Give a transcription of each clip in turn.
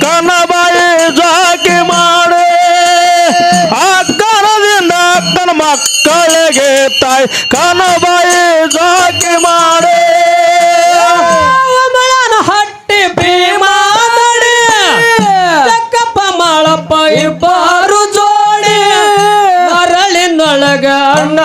ಕನಬಾಯಿ ಜಾಕಿ ಮಾಡಿ ಅಕ್ಕನದಿಂದ ಅಕ್ಕನ ಮಕ್ಕಳಿಗೆ ತಾಯಿ ಕನಬಾಯಿ ಜಾಕಿ ಮಾಡಿ. ಹಟ್ಟಿ ಭೀಮಾದಡಿ ಚಕ್ಕಪ್ಪ ಮಾಳಪ್ಪ ಇಬ್ಬರು ಜೋಡಿ ಮರಳಿನೊಳಗ ಅಣ್ಣ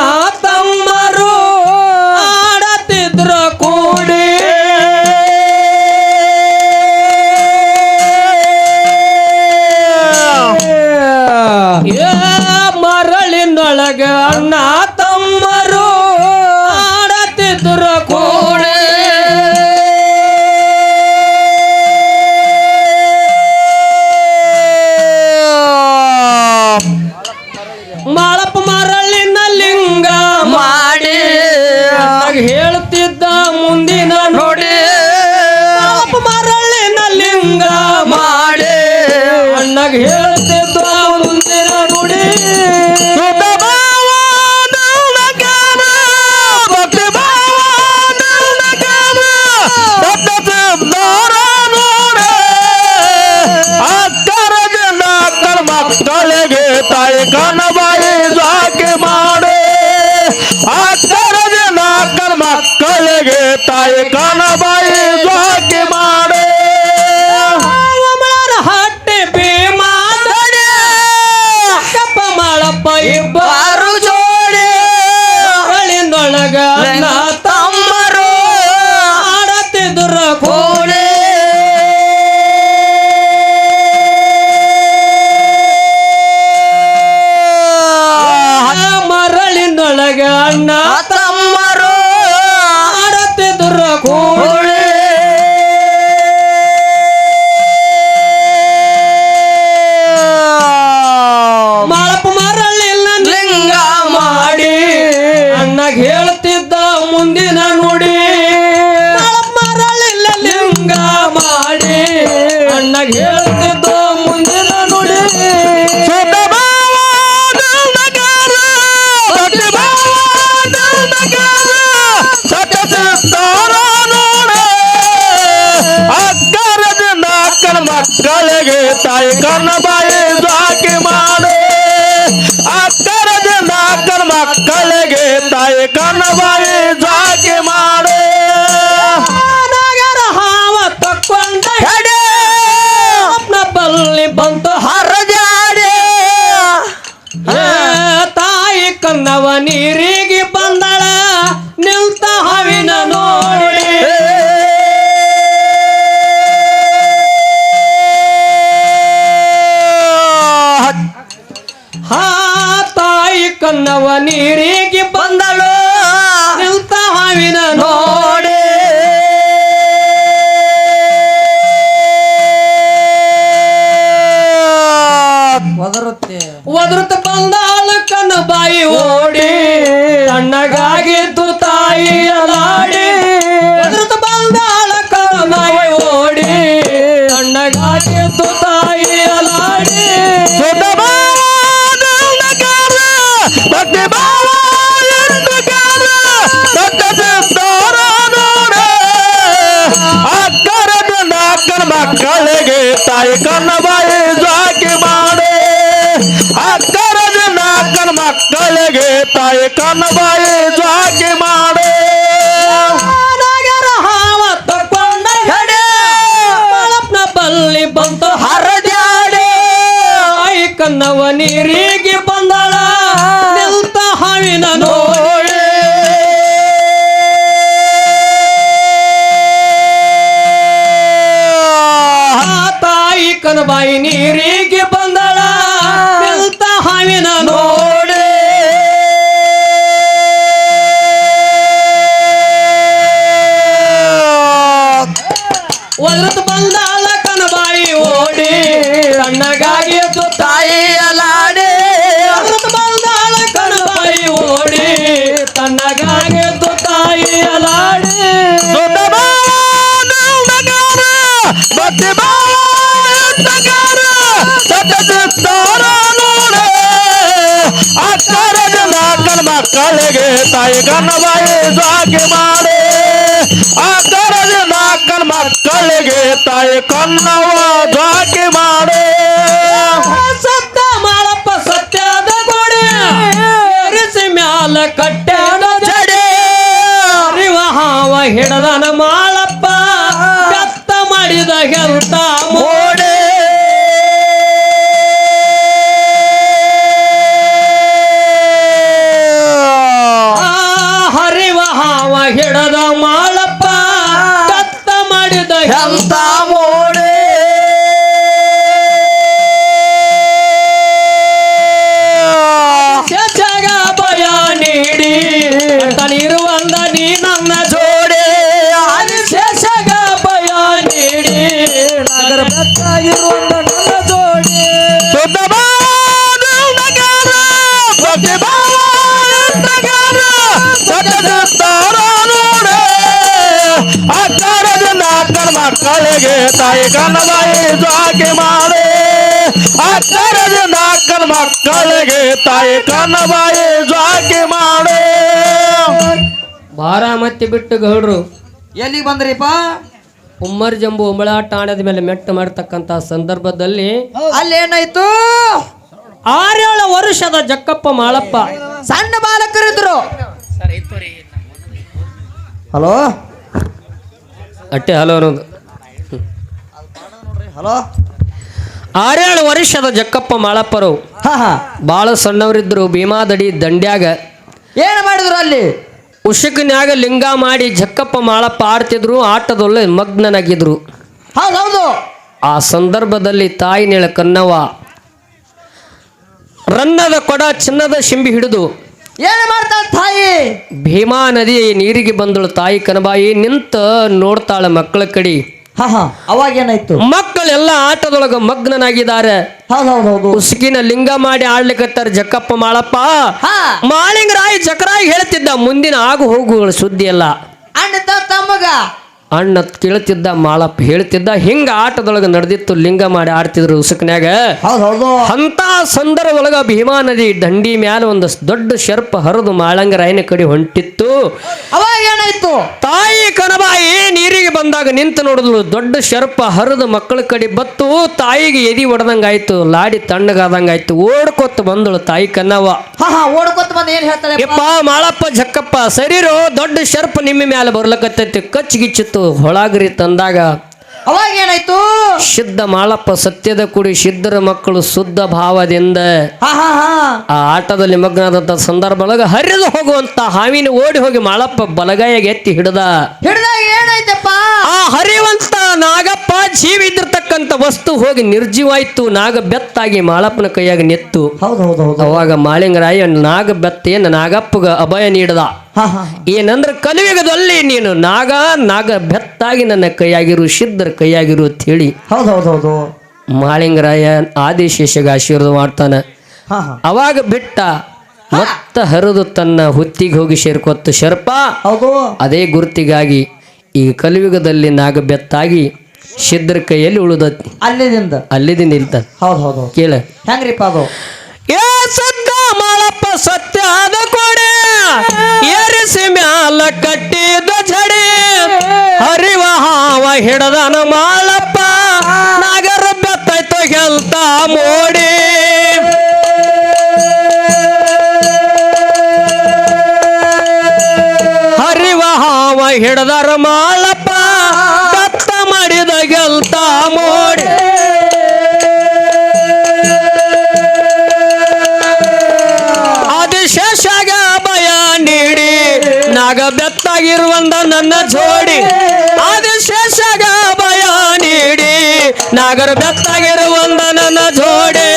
அண்ணா ಕಣಬಾಯಿ ಜಾಕೆ ಮಾಡಿ ಆ ಕರದಿನ ಕರ್ಮ ಕಳೆಗೆ ತಾಯಿ ಕಣಬಾಯಿ I'm not. ಕಣಬಾಯಿ ಜಾತಿ ಮಾಡು. ಹಾವ ತಕ್ಕೊಂಡ. ಬಲ್ಲಿ ಬಂತು ಹರಜಾಡಿ. ತಾಯಿ ಕನ್ನವ ನೀರಿಗೆ ಬಂದಳ. ನಿಲ್ತ ಹವಿನ ನೋಡಿ. ಹಾ ತಾಯಿ ಕನ್ನವ ನೀರಿಗೆ ಬಂದಳು. ನನ್ನ ಬಾಯಿ ಜಾಕಿ ಮಾಡು. ಬಲ್ಲಿ ಬಂತು ಹರದ್ಯಾಡಿ ಐ ಕನ್ನವ ನೀರಿಗೆ ಬಂದಳ. ನಿಲ್ತ ಹವಿನ ನೋಡಿ ತಾಯಿ ಕನಬಾಯಿ ನೀರಿ ಮಕ್ಕಳಿಗೆ ತಾಯಿ ಕನ್ನಬಾಯಿ ಜಾಗಿ ಮಾಡಿ ಅಕ್ಕರದ ನಾಲ್ಕನ ಮಕ್ಕಳಿಗೆ ತಾಯಿ ಕನ್ನವ ಜಾಗಿ ಮಾಡಿ. ಮಕ್ಕಳಿಗೆ ತಾಯಿ ಕನ್ನಬಾಯಿ ಜಾಕೆ ಮಾಡಿ. ಅಕ್ಕರದ ನಾಲ್ಕನ ಮಕ್ಕಳಿಗೆ ತಾಯಿ ಕನ್ನಬಾಯಿ ಜಾಕೆ ಮಾಡಿ. ಬಾರಾಮತಿ ಬಿಟ್ಟು ಗೌಡ್ರು. ಎಲ್ಲಿ ಬಂದ್ರಿಪ್ಪ? ಉಮ್ಮರ್ ಜಂಬು ಉಂಬಳ ಠಾಣದ ಮೇಲೆ ಮೆಟ್ಟು ಮಾಡತಕ್ಕಂತ ಸಂದರ್ಭದಲ್ಲಿ ಅಲ್ಲೇನಾಯ್ತು? ಆರೇಳ ಆರೇಳು ವರ್ಷದ ಜಕ್ಕಪ್ಪ ಮಾಳಪ್ಪ. ಸಣ್ಣ ಬಾಲಕರಿದ್ರು. ಹಲೋ? ಅಟ್ಟೆ ಹಲೋ ಅನ್ನೋದು. ಹಲೋ? ಆರೇಳು ವರ್ಷದ ಜಕ್ಕಪ್ಪ ಮಾಳಪ್ಪರು. ಹಾ ಹಾ. ಬಾಳ ಸಣ್ಣವರಿದ್ದರು ಭೀಮಾದಡಿ ದಂಡ್ಯಾಗ. ಏನು ಮಾಡಿದ್ರು ಅಲ್ಲಿ? ಉಷಕನ್ಯಾಗ ಲಿಂಗ ಮಾಡಿ ಜಕ್ಕಪ್ಪ ಮಾಳಪ್ಪ ಆಡ್ತಿದ್ರು ಆಟದೊಳ್ಳೆ ಮಗ್ನನಾಗಿದ್ರು. ಹೌದು ಹೌದು ಆ ಸಂದರ್ಭದಲ್ಲಿ ತಾಯಿ ನೀಳ ಕನ್ನವ ರನ್ನದ ಕೊಡ ಚಿನ್ನದ ಶಿಂಬಿ ಹಿಡಿದು. ಏನು ಮಾಡ್ತಾಳ ತಾಯಿ? ಭೀಮಾ ನದಿ ನೀರಿಗೆ ಬಂದಳು ತಾಯಿ ಕನಬಾಯಿ ನಿಂತ ನೋಡ್ತಾಳೆ ಮಕ್ಕಳ ಕಡಿ. ಅವಾಗ ಏನಾಯ್ತು? ಮಕ್ಕಳೆಲ್ಲ ಆಟದೊಳಗ ಮಗ್ನನಾಗಿದ್ದಾರೆ. ಉಸುಕಿನ ಲಿಂಗ ಮಾಡಿ ಆಡ್ಲಿಕ್ಕತ್ತಾರ ಜಕ್ಕಪ್ಪ ಮಾಳಪ್ಪ. ಹಾ. ಮಾಳಿಂಗರಾಯ್ ಚಕ್ರಾಯ್ ಹೇಳ್ತಿದ್ದ ಮುಂದಿನ ಆಗು ಹೋಗುಗಳು ಸುದ್ದಿ ಅಲ್ಲ ಅಣ್ಣ ತಮ್ಮಗ. ಅಣ್ಣ ಕೇಳ್ತಿದ್ದ ಮಾಳಪ್ಪ ಹೇಳ್ತಿದ್ದ ಹಿಂಗ ಆಟದೊಳಗೆ ನಡೆದಿತ್ತು ಲಿಂಗ ಮಾಡಿ ಆಡ್ತಿದ್ರು ಉಸುಕನ್ಯಾಗ. ಅಂತ ಸಂದರ್ಭ ಒಳಗ ಭೀಮಾ ನದಿ ದಂಡಿ ಮ್ಯಾಲ ಒಂದು ದೊಡ್ಡ ಶರ್ಪ ಹರಿದು ಮಾಳಂಗರಾಯನ ಕಡೆ ಹೊಂಟಿತ್ತು. ಅವಾಗ ಏನಾಯ್ತು? ತಾಯಿ ಕನಬಾಯಿ ನೀರಿಗೆ ಬಂದಾಗ ನಿಂತು ನೋಡಿದ್ಲು ದೊಡ್ಡ ಶರ್ಪ ಹರಿದು ಮಕ್ಕಳ ಕಡೆ ಬತ್ತು ತಾಯಿಗೆ ಎದಿ ಒಡೆದಂಗಾಯ್ತು ಲಾಡಿ ತಣ್ಣಗಾದಂಗಾಯ್ತು ಓಡ್ಕೊತ ಬಂದಳು ತಾಯಿ ಕನ್ನವ್ವ ಓಡ್ಕೊತ್ ಬಂದ್ ಏನ್ ಹೇಳ್ತಾರೆ ಮಾಳಪ್ಪ ಜಕ್ಕಪ್ಪ ಸರಿರೋ ದೊಡ್ಡ ಶರ್ಪ ನಿಮ್ಮ ಮ್ಯಾಲ ಬರ್ಲಕತ್ತೈತಿ ಕಚ್ಚಿಗಿಚ್ಚಿತ್ತು ಹೊಳಾಗ್ರಿ ತಂದಾಗ. ಅವಾಗ ಏನಾಯ್ತು? ಶುದ್ಧ ಮಾಳಪ್ಪ ಸತ್ಯದ ಕುಡಿ ಸಿದ್ಧರ ಮಕ್ಕಳು ಶುದ್ಧ ಭಾವದಿಂದ ಆ ಆಟದಲ್ಲಿ ಮಗ್ನಾದಂತ ಸಂದರ್ಭ ಒಳಗ ಹರಿದು ಹೋಗುವಂತ ಹಾವಿನ ಓಡಿ ಹೋಗಿ ಮಾಳಪ್ಪ ಬಲಗಾಯಿಗೆ ಎತ್ತಿ ಹಿಡ್ದ. ಹಿಡ್ದಾಗ ಏನಾಯ್ತಪ್ಪ? ಆ ಹರಿವಂತ ನಾಗಪ್ಪ ಜೀವ ಇದ್ದಿರ್ತಕ್ಕಂಥ ವಸ್ತು ಹೋಗಿ ನಿರ್ಜೀವಾಯ್ತು. ನಾಗ ಬೆತ್ತಾಗಿ ಮಾಳಪ್ಪನ ಕೈಯಾಗ ನೆತ್ತು. ಹೌದು ಹೌದು ಹೌದು. ಅವಾಗ ಮಾಳಿಂಗರಾಯ ನಾಗ ಬೆತ್ತೆಯನ್ನು ನಾಗಪ್ಪಗ ಅಭಯ ನೀಡದ. ಏನಂದ್ರ ಕಲಿಯುಗದಲ್ಲಿ ನೀನು ನಾಗ ನಾಗ ಬೆತ್ತಾಗಿ ನನ್ನ ಕೈಯಾಗಿರು ಸಿದ್ಧರ ಕೈಯಾಗಿರು ಅಂತ ಹೇಳಿ ಹೌದು ಹೌದು ಹೌದು. ಮಾಳಿಂಗರಾಯ ಆದಿಶೇಷಗ ಆಶೀರ್ವಾದ ಮಾಡ್ತಾನ. ಅವಾಗ ಬಿಟ್ಟ ಮತ್ತ ಹರಿದು ತನ್ನ ಹುತ್ತಿಗೆ ಹೋಗಿ ಸೇರ್ಕೊತ್ತು ಶರ್ಪ ಹೌದು. ಅದೇ ಗುರುತಿಗಾಗಿ ಈ ಕಲಿಯುಗದಲ್ಲಿ ನಾಗ ಬೆತ್ತಾಗಿ ಸಿದ್ಧರ ಕೈಯಲ್ಲಿ ಉಳಿದತ್ತಿ ಅಲ್ಲಿದಿಂದ. ಅಲ್ಲಿದಿಂದ ನಿಲ್ತ ಹೌದು ಹೌದು ಕೇಳ. ಹೆಂಗ್ರಿಪ್ಪ ಅದು? ಏ ಸದ್ದ ಮಾಳಪ್ಪ ಸತ್ಯ ಅದ ಕೊಡೆ ಏರಿಸಿ ಮ್ಯಾಲ ಕಟ್ಟಿದ ಝಡಿ ಹರಿವ ಹಾವ ಹಿಡದನ ಮಾಳಪ್ಪ. ನಾಗರ ಬೆತ್ತೈತೋ ಗೆಲ್ತ ಮೋಡಿ. ಹರಿವ ಹಾವ ಹಿಡದರ ಮಾಳಪ್ಪ. ಬೆತ್ತ ಮಾಡಿದ ಗೆಲ್ತ ನಾಗ ಬೆತ್ತಾಗಿರುವಂತ ನನ್ನ ಜೋಡಿ. ಆದಿಶೇಷಗ ಭಯ ನೀಡಿ ನಾಗರ ಬೆತ್ತಾಗಿರುವಂತ ನನ್ನ ಜೋಡಿ.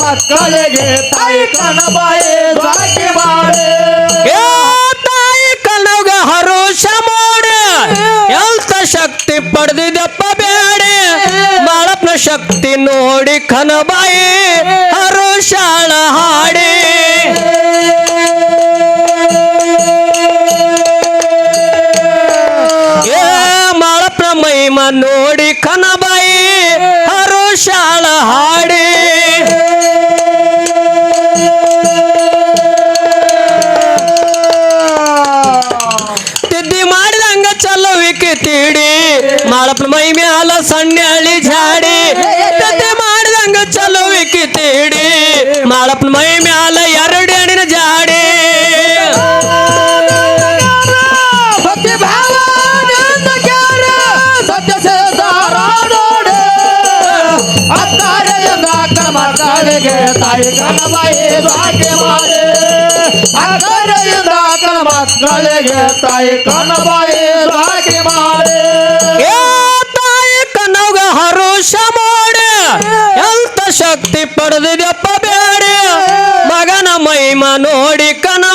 ಮಕ್ಕಳಿಗೆ ತಾಯಿ ಕಣಬಾಯಿ ಶಕ್ತಿ ಪಡೆದಿದ್ದಪ್ಪ ಬೇಡಿ ಬಾಳಪ್ಪನ ಶಕ್ತಿ ನೋಡಿ ಕನಬಾಯಿ. ಹರುಷಾಳ ಹಾಡಿ. ಏ, ಮಾಳಪ್ಪನ ಮಹಿಮ ನೋಡಿ ಕನಬಾಯಿ. ಹರುಷಾಳ ಹಾಡಿ. ಮೈ ಮ್ಯಾಲ ಸಣ್ಣ ಜಾಡಿ ತಿದ್ದಿ ಮಾಡಿದಂಗ ಚಲೋವಿಕೆ ತೀಡಿ ಮಾಳಪ್ಪನ ಮೈ ಮ್ಯಾಲ ಎರಡು ಎಣಿನ ಜಾಡಿ ಭಕ್ತಿ ಭಾವದಿಂದ ಕ್ಯಾರ ಸತ್ಯ ಸಿದ್ಧಾರ ನೋಡೆ ಅಕ್ಕರೆಯಿಂದ ಅಕ್ಕನ ಮಕ್ಕಳಿಗೆ ತಾಯಿ ಕಣಬಾಯಿ ಸಾಕೆ ಮಾಡಿ ಅಕ್ಕರೆಯಿಂದ ಅಕ್ಕನ ಮಕ್ಕಳಿಗೆ ತಾಯಿ ಕಣಬಾಯಿ ಸಾಕೆ ಮಾಡಿ ಎಂತ ಶಕ್ತಿ ಬೇಡ. ಮಗನ ಮೈಮ ನೋಡಿ ಕನಬಾಯಿ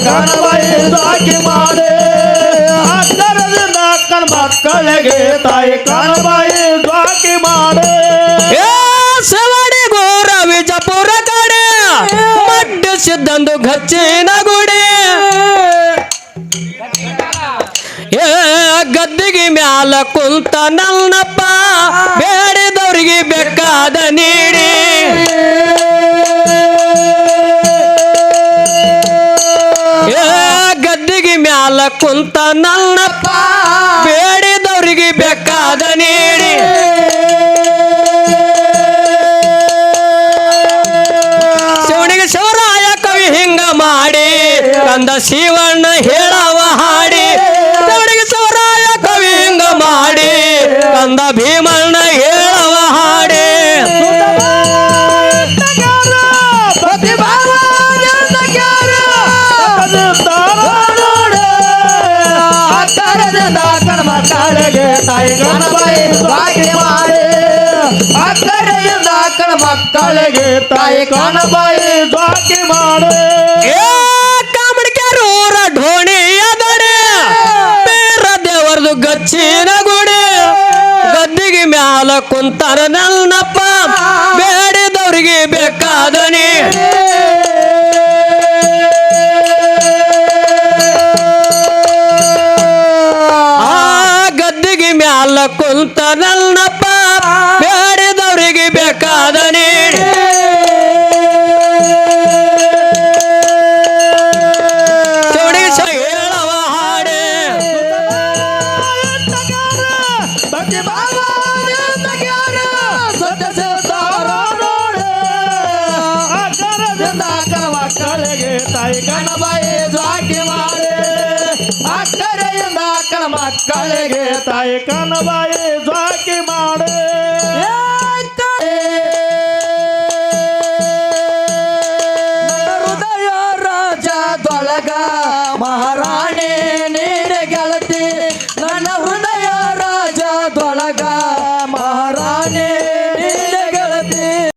ಕಣಬಾಯಿ ಮಾಡಿ. ಅಕ್ಕರದಿಂದ ಅಕ್ಕನ ಮಕ್ಕಳಿಗೆ ತಾಯಿ ಕಣಬಾಯಿ ಸಾಕಿ ಮಾಡಿ ಗೋರ ಗುಡಿ. ಏ, ಗದ್ದಿಗೆ ಮ್ಯಾಲ ಕುಂತ ನನ್ನಪ್ಪ ಬೇಡಿದವ್ರಿಗೆ ಮ್ಯಾಲ ಕುಂತ ನನ್ನಪ್ಪ, ಬೇಡಿದವ್ರಿಗೆ ಬೇಕಾದ ನೀಡಿ. ಶಿವನಿಗೆ ಶಿವರಾಯ ಕವಿ ಹಿಂಗ ಮಾಡಿ, ಕಂದ ಶಿವಣ್ಣ ಹೇಳವ ಹಾಡಿ. ಶಿವನಿಗೆ ಶಿವರಾಯ ಕವಿ ಹಿಂಗ ಮಾಡಿ, ಕಂದ ಭೀಮಣ್ಣ ಹೇಳವ ಹಾಡಿ. ಭಕ್ತಿ ತಾಯಿ ಕಾಣಬಾಯಿ ಸಾಕಿ ಮಾಡಿ. ಏ ಕಾಮಡಿಕೆರೂರ ಢೋಣಿ ಅದಡೆ ಬೇರ ದೇವರದು ಗಚ್ಚಿನ ಗುಡಿ. ಗದ್ದಿಗೆ ಮ್ಯಾಲ ಕುಂತಾರ ನನ್ನಪ್ಪ. ಬೇಡಿದವ್ರಿಗೆ ಬೇಕಾದನಿ. ಅಕ್ಕರದಿಂದ ಅಕ್ಕನ ಮಕ್ಕಳಿಗೆ ತಾಯಿ ಕಣಬಾಯಿ ಸಾಕಿ ಮಾಡಿ. ಅಕ್ಕರೆಯಿಂದ ಅಕ್ಕನ ಮಕ್ಕಳಿಗೆ ತಾಯಿ ಕಣಬಾಯಿ ಸಾಕಿ